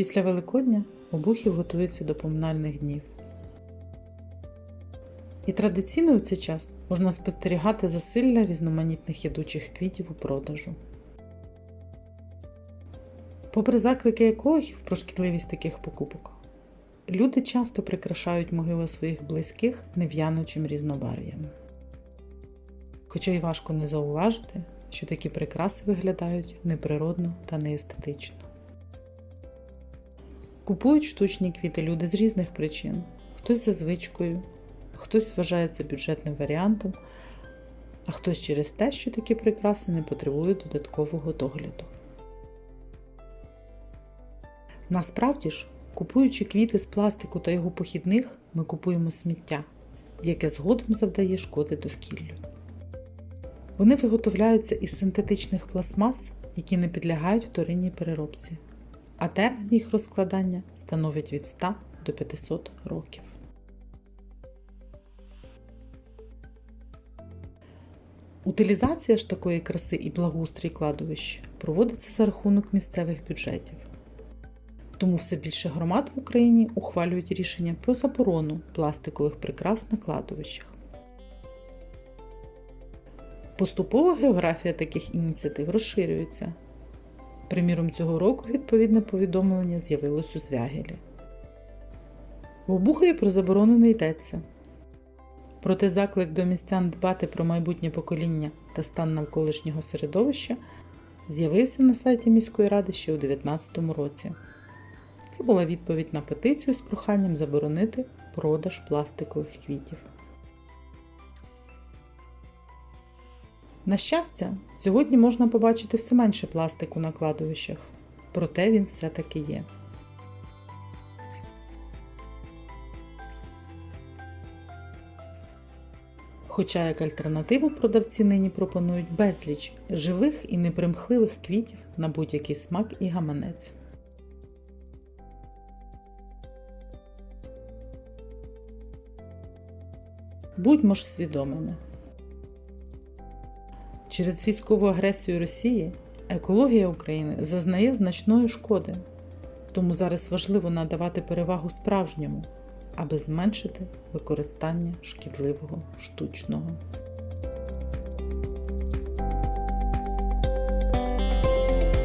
Після Великодня обухів готуються до поминальних днів. І традиційно у цей час можна спостерігати засилля різноманітних ядучих квітів у продажу. Попри заклики екологів про шкідливість таких покупок, люди часто прикрашають могили своїх близьких нев'янучим різнобарв'ям. Хоча й важко не зауважити, що такі прикраси виглядають неприродно та неестетично. Купують штучні квіти люди з різних причин. Хтось за звичкою, хтось вважає це бюджетним варіантом, а хтось через те, що такі прикраси не потребують додаткового догляду. Насправді ж, купуючи квіти з пластику та його похідних, ми купуємо сміття, яке згодом завдає шкоди довкіллю. Вони виготовляються із синтетичних пластмас, які не підлягають вторинній переробці, а термін їх розкладання становить від 100 до 500 років. Утилізація ж такої краси і благоустрій кладовищ проводиться за рахунок місцевих бюджетів. Тому все більше громад в Україні ухвалюють рішення про заборону пластикових прикрас на кладовищах. Поступово географія таких ініціатив розширюється. Приміром, цього року відповідне повідомлення з'явилось у Звягелі. В обухові про заборону не йдеться. Проте заклик до містян дбати про майбутнє покоління та стан навколишнього середовища з'явився на сайті міської ради ще у 2019 році. Це була відповідь на петицію з проханням заборонити продаж пластикових квітів. На щастя, сьогодні можна побачити все менше пластику на кладовищах, проте він все-таки є. Хоча як альтернативу продавці нині пропонують безліч живих і непримхливих квітів на будь-який смак і гаманець. Будьмо ж свідомими. Через військову агресію Росії екологія України зазнає значної шкоди, тому зараз важливо надавати перевагу справжньому, аби зменшити використання шкідливого штучного.